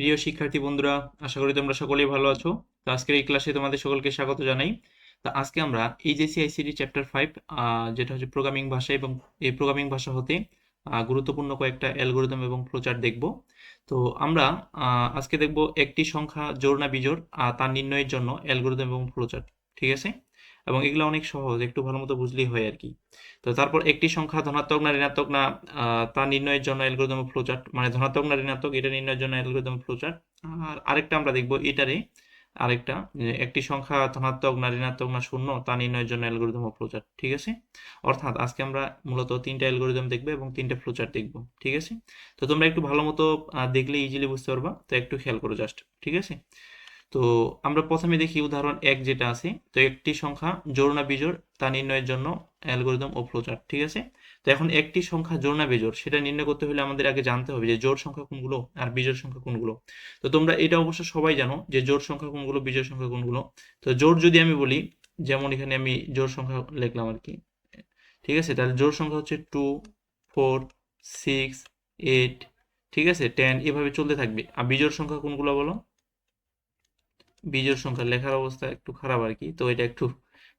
প্রিয় শিক্ষার্থী বন্ধুরা, আশা করি তোমরা সকলেই ভালো আছো। তো আজকের এই ক্লাসে তোমাদের সকলকে স্বাগত জানাই। তো আজকে আমরা এইচএসসি আইসিটি চ্যাপ্টার ফাইভ যেটা হচ্ছে প্রোগ্রামিং ভাষা এবং এই প্রোগ্রামিং ভাষা হতে গুরুত্বপূর্ণ কয়েকটা অ্যালগোরিদম এবং ফ্লোচার্ট দেখব। তো আমরা আজকে দেখব একটি সংখ্যা জোড় না বিজোড় তার নির্ণয়ের জন্য অ্যালগোরিদম এবং ফ্লোচার্ট ঠিক আছে? এবং এগুলো অনেক সহজ, একটু ভালো মতো বুঝলেই হয় আর কি। তো তারপর একটি সংখ্যা ধনাত্মক না ঋণাত্মক না তা নির্ণয়ের জন্য অ্যালগোরিদম ফ্লোচার্ট মানে ধনাত্মক না ঋণাত্মক, এটা নির্ণয়ের জন্য অ্যালগোরিদম ফ্লোচার্ট আর আরেকটা আমরা দেখব এটারে, আরেকটা একটি সংখ্যা ধনাত্মক না ঋণাত্মক না শূন্য, তা নির্ণয়ের জন্য অ্যালগোরিদম ফ্লোচার্ট ঠিক আছে? অর্থাৎ আজকে আমরা মূলত তিনটা অ্যালগোরিদম দেখব এবং তিনটা ফ্লোচার্ট দেখব, ঠিক আছে? তো তোমরা একটু ভালো মতো দেখলে ইজিলি বুঝতে পারবা, তো একটু খেয়াল করো জাস্ট ঠিক আছে? তো আমরা প্রথমে দেখি উদাহরণ এক যেটা আছে। তো একটি সংখ্যা জোড় না বিজোড়, তা নির্ণয়ের জন্য অ্যালগোরিদম ও ফ্লোচার্ট, ঠিক আছে? তো এখন একটি সংখ্যা জোড় না বিজোড়, সেটা নির্ণয় করতে হলে আমাদের আগে জানতে হবে যে জোড় সংখ্যা কোনগুলো আর বিজোড় সংখ্যা কোনগুলো। তো তোমরা এটা অবশ্য সবাই জানো যে জোড় সংখ্যা কোনগুলো, বিজোড় সংখ্যা কোনগুলো। তো জোড় যদি আমি বলি, যেমন এখানে আমি জোড় সংখ্যা লিখলাম আর কি, ঠিক আছে? তাহলে জোড় সংখ্যা হচ্ছে টু, ফোর, সিক্স, এইট, ঠিক আছে? টেন, এভাবে চলতে থাকবে। আর বিজোড় সংখ্যা কোনগুলো বলো? বিজোড় সংখ্যা লেখার অবস্থা একটু খারাপ আর কি, তো এটা একটু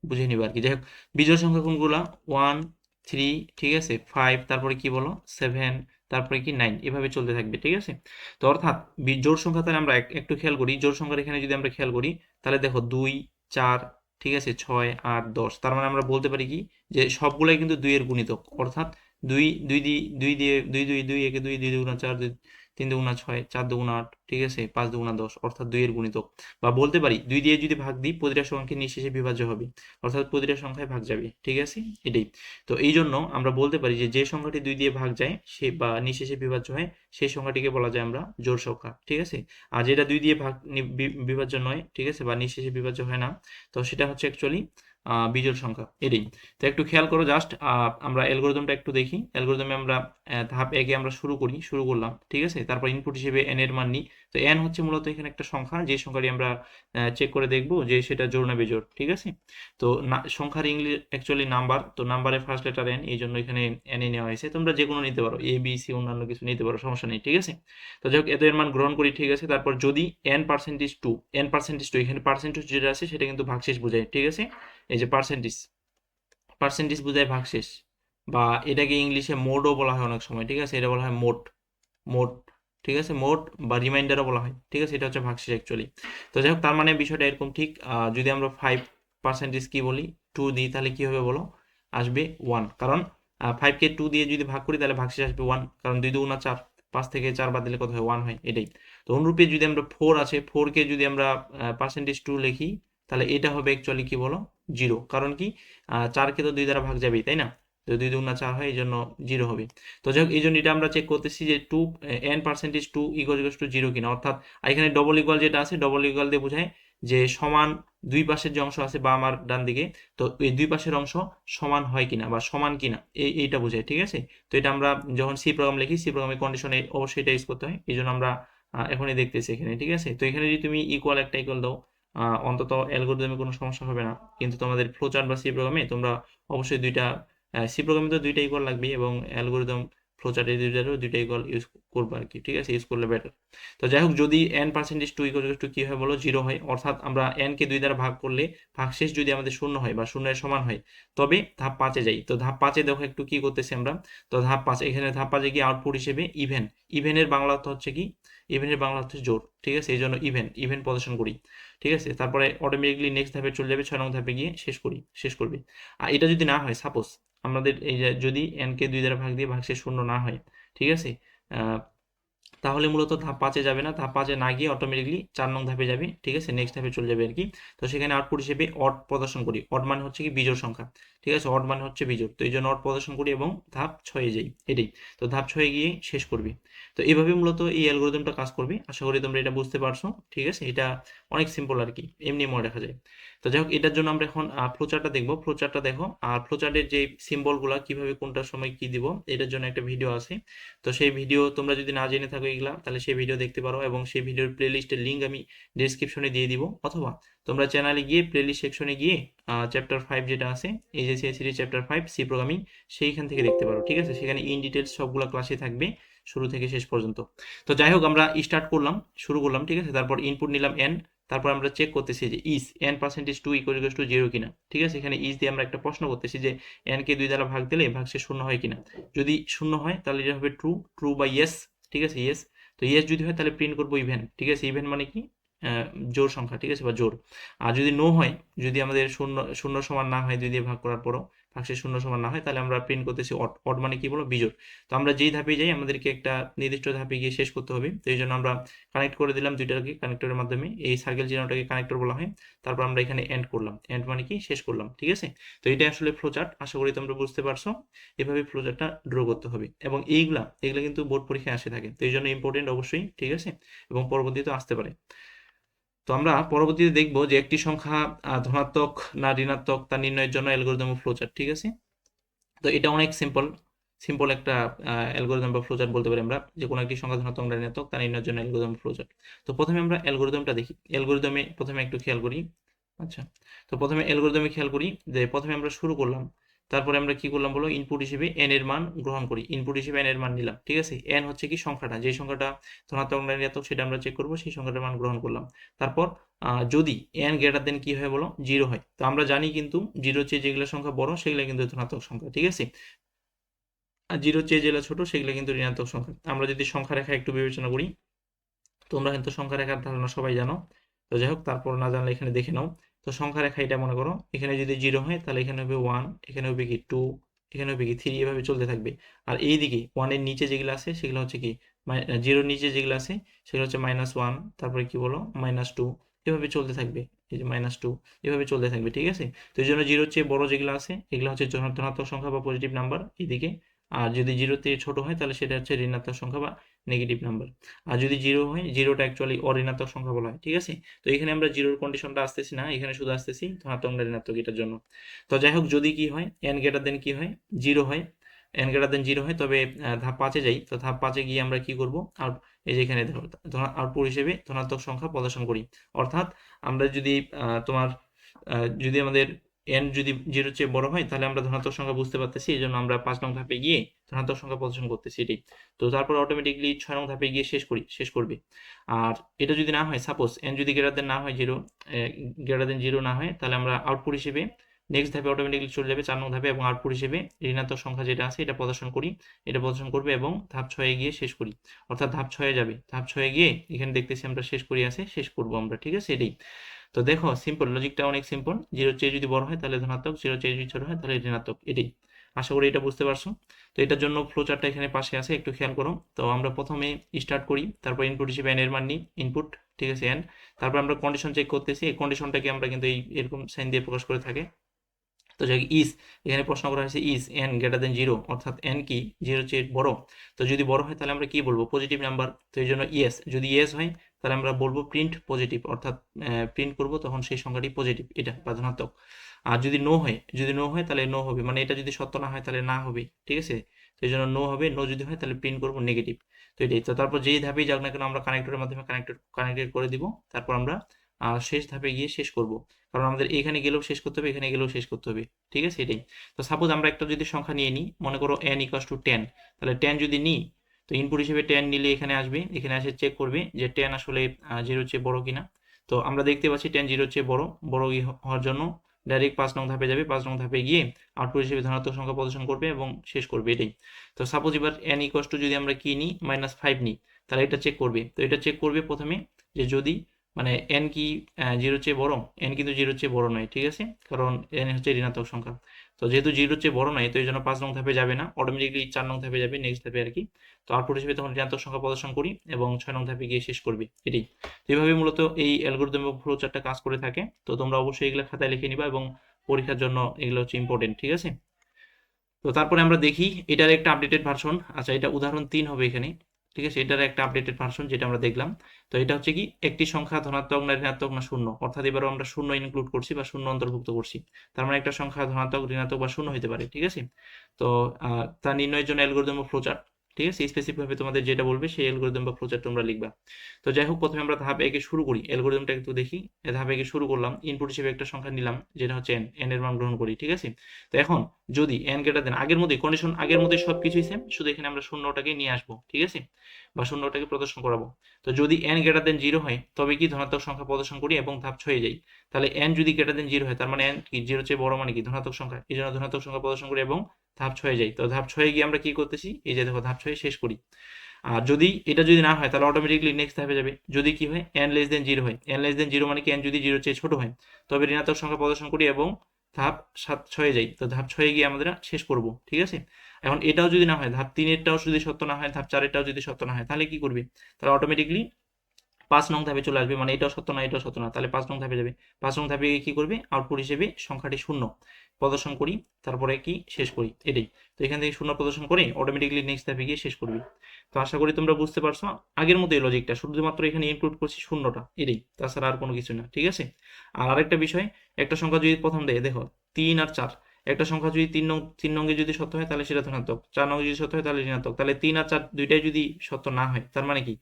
বুঝে নিবা আর কি। যাই হোক, বিজোড় সংখ্যা কোনগুলা? ওয়ান থ্রি ঠিক আছে? ফাইভ তারপরে কি বলো? সেভেন তারপরে কি? নাইন এভাবে চলতে থাকবে, ঠিক আছে? তো অর্থাৎ জোড় সংখ্যা তাহলে আমরা এক- একটু খেয়াল করি জোর সংখ্যার এখানে যদি আমরা খেয়াল করি, তাহলে দেখো দুই, চার, ঠিক আছে? ছয়, আট, দশ, তার মানে আমরা বলতে পারি কি? যে সবগুলোই কিন্তু দুইয়ের গুণিতক, অর্থাৎ দুই দুই দুই দিয়ে, দুই দুই দুই, একে দুই দুই দুগুণা চার, দুই তিন দুগুণা ছয় চার দুগুণা আট, ঠিক আছে? পাঁচ দুগুণা দশ, অর্থাৎ দুইয়ের গুণিতক। বা বলতে পারি, দুই দিয়ে যদি ভাগ দিই, প্রতিটা সংখ্যা নিঃশেষে বিভাজ্য হবে। অর্থাৎ প্রতিটা সংখ্যায় ভাগ যাবে, ঠিক আছে? এটাই। তো এই জন্য আমরা বলতে পারি যে যে সংখ্যাটি দুই দিয়ে ভাগ যায়, সে বা নিঃশেষে বিভাজ্য হয় সেই সংখ্যাটিকে বলা যায় আমরা জোড় সংখ্যা, ঠিক আছে? আর যেটা দুই দিয়ে ভাগ বিভাজ্য নয়, ঠিক আছে? বা নিঃশেষে বিভাজ্য হয় না, তো সেটা হচ্ছে অ্যাকচুয়ালি বিজোড় সংখ্যা, এটাই। তো একটু খেয়াল করো জাস্ট আমরা অ্যালগোরিদমটা একটু দেখি। অ্যালগোরিদমে আমরা ধাপ একে আমরা শুরু করি, শুরু করলাম, ঠিক আছে? তারপর ইনপুট হিসেবে এন এর মান নিই। তো এন হচ্ছে মূলত এখানে একটা সংখ্যা, যে সংখ্যাটি আমরা চেক করে দেখব যে সেটা জোড় না বেজোড়, ঠিক আছে? তো সংখ্যার ইংলিশ অ্যাকচুয়ালি নাম্বার তো নাম্বারের ফার্স্ট লেটার এন এই জন্য এখানে এন এ নেওয়া হয়েছে। তোমরা যে কোনো নিতে পারো এ বি সি অন্যান্য কিছু নিতে পারো, সমস্যা নেই, ঠিক আছে? তো যাই হোক এত এর মান গ্রহণ করি, ঠিক আছে? তারপর যদি N percentage two N percentage two এখানে পার্সেন্টেজ যেটা আছে, সেটা কিন্তু ভাগশেষ বোঝায়, ঠিক আছে? এই যে পার্সেন্টেজ পার্সেন্টেজ বোঝায় ভাগশেষ, বা এটাকে ইংলিশে মোডও বলা হয় অনেক সময়, ঠিক আছে? এটা বলা হয় মোট মোট ঠিক আছে? মোট বা রিমাইন্ডারও বলা হয়, ঠিক আছে? এটা হচ্ছে ভাগশেষ অ্যাকচুয়ালি তো যাই হোক, তার মানে বিষয়টা এরকম ঠিক যদি আমরা ফাইভ পার্সেন্টেজ কি বলি টু দিই, তাহলে কি হবে বলো? আসবে ওয়ান কারণ ফাইভকে টু দিয়ে যদি ভাগ করি, তাহলে ভাগশেষ আসবে ওয়ান কারণ দুই দুগুণা চার পাঁচ থেকে চার বাদ দিলে কত হয় ওয়ান হয়? এটাই। তো অনুরূপে যদি আমরা ফোর আছে ফোরকে যদি আমরা পার্সেন্টেজ টু লিখি, তাহলে এটা হবে অ্যাকচুয়ালি কি বলো? জিরো কারণ কি? চারকে তো দুই দ্বারা ভাগ যাবেই, তাই না? তো দুই দুগুণা চার হয় এই জন্য জিরো হবে। তো যাই হোক, এই জন্য এটা আমরা চেক করতেছি যে two N percentage two equal to zero কিনা। অর্থাৎ এখানে ডবল ইকুয়াল যেটা আছে ডবল ইকুয়াল দিয়ে বোঝায় যে সমান দুই পাশের যে অংশ আছে বা আমার ডান দিকে, তো এই দুই পাশের অংশ সমান হয় কিনা বা সমান কিনা, এই, এইটা বোঝায়, ঠিক আছে? তো এটা আমরা যখন সি প্রোগ্রাম লিখি সি প্রোগ্রামের কন্ডিশনে অবশ্যই এটা ইউজ করতে হয়, এই জন্য আমরা এখনই দেখতেছি এখানে, ঠিক আছে? তো এখানে যদি তুমি ইকুয়াল একটা ইকুয়াল দাও অন্তত অ্যালগোরিদমে কোনো সমস্যা হবে না, কিন্তু তোমাদের ফ্লোচার্ট বা সি প্রোগ্রামে তোমরা অবশ্যই দুইটা সি প্রোগ্রামে তো দুইটা ইকুয়াল লাগবে এবং অ্যালগোরিদম ফ্লোচার্ট দুইটারও দুইটা ইকুয়াল ইউজ করব আর কি ঠিক আছে? ইউজ করলে বেটার তো যাই হোক, যদি N percentage two equal to কি হয় বলো? জিরো হয়, অর্থাৎ আমরা এন কে দুই দ্বারা ভাগ করলে ভাগশেষ যদি আমাদের শূন্য হয় বা শূন্যের সমান হয়, তবে ধাপ পাঁচে যাই। তো ধাপ পাঁচে দেখো একটু কি করতেছি আমরা? তো ধাপ পাঁচ, এখানে ধাপ পাঁচে গিয়ে আউটপুট হিসেবে ইভেন ইভেনের বাংলা অর্থ হচ্ছে কি? ইভেনের বাংলা অর্থ হচ্ছে জোর, ঠিক আছে? এই জন্য ইভেন ইভেন প্রদর্শন করি, ঠিক আছে? তারপরে অটোমেটিকলি নেক্সট ধাপে চলে যাবে, ছয় নং ধাপে গিয়ে শেষ করি, শেষ করবে। আর এটা যদি না হয় সাপোজ আমাদের এই যে যদি এনকে দুই দ্বারা ভাগ দিয়ে ভাগশেষ শূন্য না হয়, ঠিক আছে? তাহলে মূলত ধাপ পাঁচে যাবে না। ধাপ পাঁচে না গিয়ে অটোমেটিকলি চার নং ধাপে যাবে, ঠিক আছে? নেক্সট ধাপে চলে যাবে আর কি। তো সেখানে আউটপুট হিসেবে অড প্রদর্শন করি। অড মানে হচ্ছে কি বিজোড় সংখ্যা, ঠিক আছে? অড মানে হচ্ছে বিজোড়। তো এই জন্য অড প্রদর্শন করি এবং ধাপ ছয়ে যাই, এটাই। তো ধাপ ছয়ে গিয়ে শেষ করবি। তো এইভাবে মূলত এই অ্যালগোরিদমটা কাজ করবে। আশা করি তোমরা এটা বুঝতে পারছ, ঠিক আছে? এটা অনেক সিম্পল আর কি, এমনি মনে রাখা যায়। তো যাই হোক, এটার জন্য আমরা এখন ফ্লোচার্টটা দেখব। ফ্লোচার্টটা দেখো, আর ফ্লোচার্টের যে সিম্বলগুলো কীভাবে কোনটার সময় কি দিব, এটার জন্য একটা ভিডিও আছে। তো সেই ভিডিও তোমরা যদি না জেনে থাকো এগুলা তাহলে সেই ভিডিও দেখতে পারো এবং সেই ভিডিওর প্লেলিস্টের লিঙ্ক আমি ডেসক্রিপশনে দিয়ে দিব। অথবা তোমরা চ্যানেলে গিয়ে প্লেলিস্ট সেকশনে গিয়ে চ্যাপ্টার ফাইভ যেটা আছে HSC series chapter five C programming সেইখান থেকে দেখতে পারো, ঠিক আছে? সেখানে ইন ডিটেলস সবগুলো ক্লাসে থাকবে, শুরু থেকে শেষ পর্যন্ত। তো যাই হোক, আমরা স্টার্ট করলাম, শুরু করলাম, ঠিক আছে? তারপর ইনপুট নিলাম এন তারপর আমরা চেক করতেছি যে is N percentage two equal to zero কিনা, ঠিক আছে? এখানে ইস দিয়ে আমরা একটা প্রশ্ন করতেছি যে এন কে দুই দ্বারা ভাগ দিলে ভাগশে শূন্য হয় কিনা। যদি শূন্য হয়, তাহলে এটা হবে ট্রু ট্রু বা ইয়েস ঠিক আছে ইয়েস তো ইয়েস যদি হয় তাহলে প্রিন্ট করব ইভেন ঠিক আছে? ইভেন মানে কি? জোর সংখ্যা, ঠিক আছে? বা জোর আর যদি নো হয়, যদি আমাদের শূন্য শূন্য সমান না হয়, দুই দিয়ে ভাগ করার পরও ভাগশেষ শূন্য সমান না হয়, তাহলে আমরা প্রিন্ট করতেছি অড অড মানে কি বলো? বিজোড়। তো আমরা যেই ধাপে যাই, আমাদেরকে একটা নির্দিষ্ট ধাপে গিয়ে শেষ করতে হবে। তো এই জন্য আমরা কানেক্ট করে দিলাম দুইটাকে কানেক্টরের মাধ্যমে। এই সার্কেল চিহ্নটাকে কানেক্টর বলা হয়। তারপর আমরা এখানে এন্ড করলাম। এন্ড মানে কি? শেষ করলাম, ঠিক আছে? তো এটা আসলে ফ্লোচার্ট আশা করি তোমরা বুঝতে পারছ। এভাবে ফ্লোচার্টটা ড্র করতে হবে। এবং এইগুলা, এগুলা কিন্তু বোর্ড পরীক্ষায় আসে থাকে। তো এই জন্য ইম্পর্টেন্ট অবশ্যই, ঠিক আছে? এবং পরবর্তীতে আসতে পারে। তো আমরা পরবর্তীতে দেখব যে একটি সংখ্যা ধনাত্মক না ঋণাত্মক, তা নির্ণয়ের জন্য অ্যালগোরিদম ফ্লোচার্ট ঠিক আছে? তো এটা অনেক সিম্পল সিম্পল একটা অ্যালগোরিদম বা ফ্লোচার্ট বলতে পারি আমরা। যে কোনো একটি সংখ্যা ধনাত্মক না ঋণাত্মক, তা নির্ণয়ের জন্য অ্যালগোরিদম ফ্লোচার্ট তো প্রথমে আমরা অ্যালগোরিদমটা দেখি। অ্যালগোরিদমে প্রথমে একটু খেয়াল করি। আচ্ছা। তো প্রথমে অ্যালগোরিদমে খেয়াল করি যে প্রথমে আমরা শুরু করলাম। তারপরে আমরা কি করলাম বলো? ইনপুট হিসেবে এন এর মান গ্রহণ করি। ইনপুট হিসেবে এন এর মান নিলাম, ঠিক আছে? এন হচ্ছে কি সংখ্যাটা যে সংখ্যাটা ধনাত্মক না ঋণাত্মক সেটা আমরা চেক করব, সেই সংখ্যাটার মান গ্রহণ করলাম। তারপর যদি এন গ্রেটার দেন কি হয় বলো? জিরো হয়। তো আমরা জানি কিন্তু জিরো চেয়ে যেগুলো সংখ্যা বড়, সেগুলো কিন্তু ধনাত্মক সংখ্যা, ঠিক আছে? আর জিরো চেয়ে যেগুলো ছোট, সেগুলো কিন্তু ঋণাত্মক সংখ্যা। আমরা যদি সংখ্যা রেখা একটু বিবেচনা করি, তোমরা কিন্তু সংখ্যা রেখার ধারণা সবাই জানো। তো যাই হোক, তারপর না জানলে এখানে দেখে নাও। তো সংখ্যা রেখা এটা মনে করো, এখানে যদি জিরো হয়, তাহলে এখানে হবে ওয়ান এখানে হবে কি টু এখানে হবে কি থ্রি এভাবে চলতে থাকবে। আর এইদিকে ওয়ানের নিচে যেগুলো আছে, সেগুলো হচ্ছে কি জিরোর নিচে যেগুলো আছে, সেগুলো হচ্ছে মাইনাস ওয়ান তারপরে কি বলো মাইনাস টু এভাবে চলতে থাকবে। এই যে মাইনাস টু এভাবে চলতে থাকবে, ঠিক আছে? তো এই জন্য জিরোর চেয়ে বড় যেগুলো আছে, এগুলো হচ্ছে ধনা- ধনাত্মক সংখ্যা বা পজিটিভ নাম্বার এইদিকে। আর যদি জিরো থেকে ছোট হয়, তাহলে সেটা হচ্ছে ঋণাত্মক সংখ্যা বা নেগেটিভ নাম্বার আর যদি জিরো হয় জিরোটা অ্যাকচুয়ালি অঋণাত্মক সংখ্যা বলা হয়, ঠিক আছে? তো এখানে আমরা জিরোর কন্ডিশনটা আসতেছি না, এখানে শুধু আসতেছি ধনাত্মক ঋণাত্মক এটার জন্য। তো যাই হোক, যদি কি হয় এন গ্রেটার দেন কি হয়? জিরো হয়। এন গ্রেটার দেন জিরো হয়, তবে ধাপ পাঁচে যাই। তো ধাপ পাঁচে গিয়ে আমরা কি করব? আউট এই যে এখানে আউটপুট হিসেবে ধনাত্মক সংখ্যা প্রদর্শন করি। অর্থাৎ, আমরা যদি তোমার যদি আমাদের এন যদি জিরোর চেয়ে বড় হয়, তাহলে আমরা ধনাত্মক সংখ্যা বুঝতে পারতেছি এই জন্য আমরা পাঁচ নং ধাপে গিয়ে ধনাত্মক সংখ্যা প্রদর্শন করতেছি এটাই। তো তারপর অটোমেটিকলি ছয় নং ধাপে গিয়ে শেষ করি শেষ করবে। আর এটা যদি না হয় সাপোজ এন যদি গ্রেটার দেন না হয় জিরো গ্রেটার দেন জিরো না হয়, তাহলে আমরা আউটপুট হিসেবে নেক্সট ধাপে অটোমেটিকলি চলে যাবে চার নং ধাপে এবং আউটপুট হিসেবে ঋণাত্মক সংখ্যা যেটা আছে, এটা প্রদর্শন করি। এটা প্রদর্শন করবে এবং ধাপ ছয়ে গিয়ে শেষ করি। অর্থাৎ ধাপ ছয়ে যাবে। ধাপ ছয়ে গিয়ে এখানে দেখতেছি আমরা শেষ করি আছে, শেষ করব আমরা, ঠিক আছে? এটাই। তো দেখো সিম্পল লজিকটা অনেক সিম্পল জিরো চেয়ে যদি বড় হয়, তাহলে ধনাত্মক জিরো চেয়ে যদি ছোট হয়, তাহলে ঋণাত্মক, এটাই। আশা করি এটা বুঝতে পারছ। তো এটার জন্য ফ্লোচার্টটা এখানে পাশে আছে, একটু খেয়াল করো। তো আমরা প্রথমে স্টার্ট করি, তারপর ইনপুট হিসেবে এন এর মান নিই ইনপুট ঠিক আছে এন তারপর আমরা কন্ডিশন চেক করতেছি, এই কন্ডিশনটাকে আমরা কিন্তু এই এরকম সাইন দিয়ে প্রকাশ করে থাকে। তো যাই ইস এখানে প্রশ্ন করা হয়েছে is N greater than zero অর্থাৎ এন কি? জিরো চেয়ে বড়। তো যদি বড় হয়, তাহলে আমরা কি বলব? পজিটিভ নাম্বার তো এই জন্য ইয়েস যদি ইয়েস হয় তাহলে আমরা বলব প্রিন্ট পজিটিভ অর্থাৎ প্রিন্ট করব তখন সেই সংখ্যাটি পজিটিভ এটা বা আর যদি নো হয় যদি নো হয় তাহলে নো হবে মানে এটা যদি সত্য না হয় তাহলে না হবে ঠিক আছে? তো এই জন্য নো হবে নো যদি হয় তাহলে প্রিন্ট করব নেগেটিভ তো এটাই তো তারপর যেই ধাপেই যাক না কেন আমরা কানেক্টরের মাধ্যমে কানেক্টেড কানেক্টেড করে দিব তারপর আমরা আহ, শেষ ধাপে গিয়ে শেষ করব। কারণ আমাদের এখানে গেলেও শেষ করতে হবে এখানে গেলেও শেষ করতে হবে ঠিক আছে? এটাই। তো সাপোজ আমরা একটা যদি সংখ্যা নিয়ে নিই মনে করো এন ইকাস টু টেন তাহলে টেন যদি নিই তো ইনপুট হিসেবে টেন নিলে এখানে আসবে, এখানে এসে চেক করবে যে টেন আসলে জিরোর চেয়ে বড় কিনা। তো আমরা দেখতে পাচ্ছি টেন জিরোর চেয়ে বড় বড় হওয়ার জন্য ডাইরেক্ট পাঁচ নং ধাপে যাবে, পাঁচ নং ধাপে গিয়ে আউটপুট হিসেবে ধনাত্মক সংখ্যা প্রদর্শন করবে এবং শেষ করবে এটাই। তো সাপোজ এবার এন ইকোয়াস টু যদি আমরা কি নিই মাইনাস ফাইভ নিই, তাহলে এটা চেক করবে। তো এটা চেক করবে প্রথমে যে যদি মানে এন কি জিরোর চেয়ে বড়? এন কিন্তু জিরোর চেয়ে বড় নয়, ঠিক আছে? কারণ এন হচ্ছে ঋণাত্মক সংখ্যা। তো যেহেতু জিরোর চেয়ে বড় নয়, তো এই জন্য পাঁচ নং ধাপে যাবে না অটোমেটিকলি চার নং ধাপে যাবে নেক্সট ধাপে আর কি তো আউটপুট হিসেবে তখন ঋণাত্মক সংখ্যা প্রদর্শন করি এবং ছয় নং ধাপে গিয়ে শেষ করবে, এটাই। তো এইভাবে মূলত এই অ্যালগোরিদম ফ্লো চার্টটা কাজ করে থাকে। তো তোমরা অবশ্যই এগুলো খাতায় লিখে নিবা এবং পরীক্ষার জন্য এগুলো হচ্ছে ইম্পর্টেন্ট ঠিক আছে? তো তারপরে আমরা দেখি, এটার একটা আপডেটেড ভার্সন আচ্ছা এটা উদাহরণ তিন হবে এখানে। ঠিক আছে? এটার একটা আপডেটেড ভার্সন যেটা আমরা দেখলাম। তো এটা হচ্ছে কি? একটি সংখ্যা ধনাত্মক না ঋণাত্মক না শূন্য? অর্থাৎ এবারও আমরা শূন্য ইনক্লুড করছি বা শূন্য অন্তর্ভুক্ত করছি। তার মানে একটা সংখ্যা ধনাত্মক, ঋণাত্মক বা শূন্য হতে পারে, ঠিক আছে? তো তা নির্ণয়ের জন্য অ্যালগোরিদম ফ্লোচার্ট ঠিক আছে? স্পেসিফিক ভাবে তোমাদের যেটা বলবে সেই অ্যালগোরিদম বা ফ্লোচার্ট তোমরা লিখবা। তো যাই হোক, প্রথমে আমরা ধাপ একে শুরু করি। অ্যালগোরিদমটা একটু দেখি। ধাপ একে শুরু করলাম ইনপুট হিসেবে একটা সংখ্যা নিলাম, যেটা হচ্ছে এন এন এর মান গ্রহণ করি, ঠিক আছে? তো এখন যদি এন গ্রেটার দেন আগের মধ্যে কন্ডিশন আগের মধ্যে সব কিছুই সেম শুধু এখানে আমরা শূন্যটাকে নিয়ে আসব, ঠিক আছে? বা শূন্যটাকে প্রদর্শন করাবো। তো যদি এন গ্রেটার দেন জিরো হয়, তবে কি ধনাত্মক সংখ্যা প্রদর্শন করি এবং ধাপ ছয়ে যাই? তাহলে এন যদি গ্রেটার দেন জিরো হয়, তার মানে এন কি? জিরো চেয়ে বড় মানে কি? ধনাত্মক সংখ্যা। এই জন্য ধনাত্মক সংখ্যা প্রদর্শন করি এবং ধাপ ছয়ে যাই। তো ধাপ ছয়ে গিয়ে আমরা কি করতেছি? এই যে দেখো ধাপ ছয়ে শেষ করি। আর যদি এটা যদি না হয়, তাহলে অটোমেটিকলি নেক্সট ধাপে যাবে। যদি কি হয় এন লেস দেন জিরো হয়। এন লেস দেন জিরো মানে কি? এন যদি জিরো চেয়ে ছোট হয়, তবে ঋণাত্মক সংখ্যা প্রদর্শন করি এবং ধাপ সাত ছয়ে যাই। তো ধাপ ছয়ে গিয়ে আমাদের শেষ করব, ঠিক আছে? এখন এটাও যদি না হয়, ধাপ তিনেরটাও যদি সত্য না হয়, ধাপ চারেরটাও যদি সত্য না হয়, তাহলে কি করবে? তাহলে অটোমেটিকলি পাঁচ নং ধাপে চলে আসবে মানে এটাও সত্য না এটাও সত্য না, তাহলে পাঁচ নং ধাপে যাবে। পাঁচ নং ধাপে কি করবে? আউটপুট হিসেবে সংখ্যাটি শূন্য। প্রদর্শন করি, তারপরে কি? শেষ করি, এটাই। তো এখান থেকে শূন্য প্রদর্শন করে অটোমেটিকলি নেক্সট ধাপে গিয়ে শেষ করবি। তো আশা করি তোমরা বুঝতে পারছ, আগের মতো এই লজিকটা শুধুমাত্র এখানে ইনক্লুড করছি শূন্যটা, এটাই। তাছাড়া আর কোনো কিছু না, ঠিক আছে? আর আরেকটা বিষয়, একটা সংখ্যা যদি প্রথম দেয়, দেখো, তিন আর চার। একটা সংখ্যা যদি তিন নং, তিন নঙ্গে যদি সত্য হয়, তাহলে সেটা ধনাত্মক। চার নঙ্গে যদি সত্য হয়, তাহলে ঋণাত্মক। তাহলে তিন আর চার দুইটাই যদি সত্য না হয়, তার মানে কি?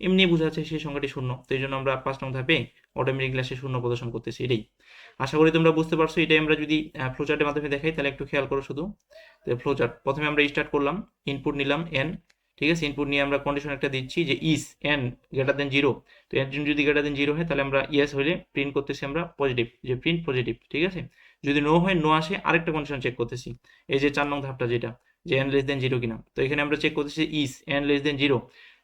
এমনি বোঝা যাচ্ছে সেই সংখ্যাটি শূন্য। তো এই জন্য আমরা পাঁচ নং ধাপে অটোমেটিক ক্লাসে শূন্য প্রদর্শন করতেছি এটাই। আশা করি তোমরা বুঝতে পারছ, এটাই আমরা যদি ফ্লোচার্টের মাধ্যমে দেখাই, তাহলে একটু খেয়াল করো শুধু। তো ফ্লোচার্ট প্রথমে আমরা স্টার্ট করলাম ইনপুট নিলাম এন ঠিক আছে? ইনপুট নিয়ে আমরা কন্ডিশন একটা দিচ্ছি যে is N greater than zero তো এন যদি গ্রেটার দেন জিরো হয়, তাহলে আমরা ইয়েস হলে প্রিন্ট করতেছি আমরা পজিটিভ যে প্রিন্ট পজিটিভ ঠিক আছে? যদি নো হয় নো আসে, আরেকটা কন্ডিশন চেক করতেছি। এই যে চার নং ধাপটা যেটা, যে এন লেস দেন জিরো কিনা। তো এখানে আমরা চেক করতেছি is N less than zero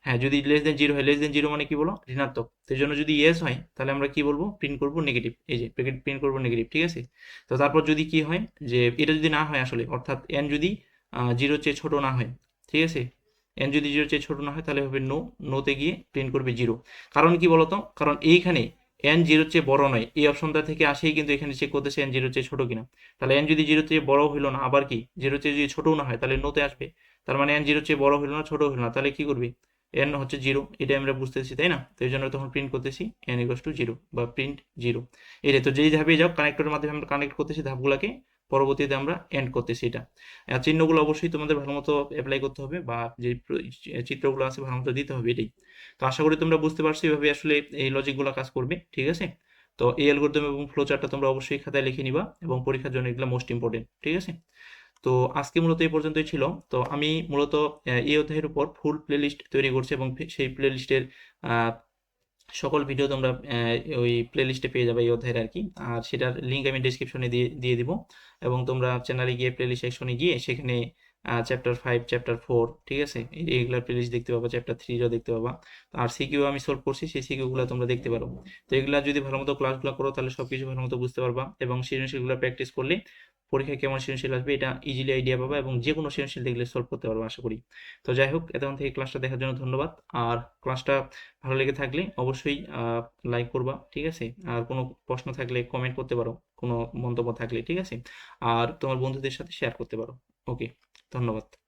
হ্যাঁ যদি লেস দেন জিরো হয় লেস দেন জিরো মানে কি বলো? ঋণাত্মক। সেই জন্য যদি ইয়েস হয়, তাহলে আমরা কি বলব? প্রিন্ট করব নেগেটিভ এই যে প্যাকেট প্রিন্ট করব নেগেটিভ ঠিক আছে? তো তারপর যদি কি হয়, যে এটা যদি না হয় আসলে, অর্থাৎ এন যদি জিরো চেয়ে ছোট না হয়, ঠিক আছে? এন যদি জিরো চেয়ে ছোট না হয়, তাহলে হবে নো নোতে গিয়ে প্রিন্ট করবে জিরো কারণ কি বলতো? কারণ এইখানে এন জিরোর চেয়ে বড় নয়। এই অপশনটা থেকে আসেই কিন্তু এখানে চেক করতেছে এন জিরোর চেয়ে ছোট কিনা। তাহলে এন যদি জিরো চেয়ে বড় হইল না, আবার কি? জিরো চেয়ে যদি ছোটও না হয়, তাহলে নোতে আসবে। তার মানে এন জিরো চেয়ে বড় হইল না ছোট হইল না, তাহলে কি করবি? এন হচ্ছে জিরো এটা আমরা বুঝতেছি, তাই না? তো এই জন্য তখন প্রিন্ট করতেছি এন ইকোয়াস টু জিরো বা প্রিন্ট জিরো এটাই তো যেই ধাপে যাও কানেক্টরের মাধ্যমে আমরা কানেক্ট করতেছি ধাপগুলোকে, পরবর্তীতে আমরা এন্ড করতেছি এটা। চিহ্নগুলো অবশ্যই তোমাদের ভালো মতো অ্যাপ্লাই করতে হবে বা যে চিত্রগুলো আছে ভালো মতো দিতে হবে এটাই। তো আশা করি তোমরা বুঝতে পারছ এইভাবে আসলে এই লজিকগুলো কাজ করবে, ঠিক আছে? তো এই অ্যালগোরিদম এবং ফ্লো চার্টটা তোমরা অবশ্যই খাতায় লিখে নিবা এবং পরীক্ষার জন্য এগুলো মোস্ট ইম্পর্টেন্ট ঠিক আছে? তো আজকে মূলত এই পর্যন্তই ছিল। তো আমি মূলত এই অধ্যায়ের উপর ফুল প্লেলিস্ট তৈরি করছি এবং সেই প্লেলিস্টের সকল ভিডিও তোমরা ওই প্লেলিস্টে পেয়ে যাবে এই অধ্যায়ের আর কি আর সেটার লিঙ্ক আমি ডিসক্রিপশনে দিয়ে দিয়ে দিব। এবং তোমরা চ্যানেলে গিয়ে প্লেলিস্ট সেকশনে গিয়ে সেখানে চ্যাপ্টার ফাইভ চ্যাপ্টার ফোর ঠিক আছে? এইগুলার প্লেলিস্ট দেখতে পাবা চ্যাপ্টার থ্রিরও দেখতে পাবা। আর সিকিউ আমি সলভ করছি, সেই সিকিউগুলো তোমরা দেখতে পারো। তো এগুলা যদি ভালো মতো ক্লাসগুলো করো, তাহলে সব কিছু ভালো মতো বুঝতে পারবা এবং সৃজনশীলগুলো প্র্যাকটিস করলে পরীক্ষায় কেমন সৃজনশীল আসবে, এটা ইজিলি আইডিয়া পাবা এবং যে কোনো সৃজনশীল দেখলে সলভ করতে পারব, আশা করি। তো যাই হোক, এতক্ষণ থেকে ক্লাসটা দেখার জন্য ধন্যবাদ। আর ক্লাসটা ভালো লেগে থাকলে অবশ্যই লাইক করবা, ঠিক আছে? আর কোনো প্রশ্ন থাকলে কমেন্ট করতে পারো, কোনো মন্তব্য থাকলে, ঠিক আছে? আর তোমার বন্ধুদের সাথে শেয়ার করতে পারো। ওকে ধন্যবাদ।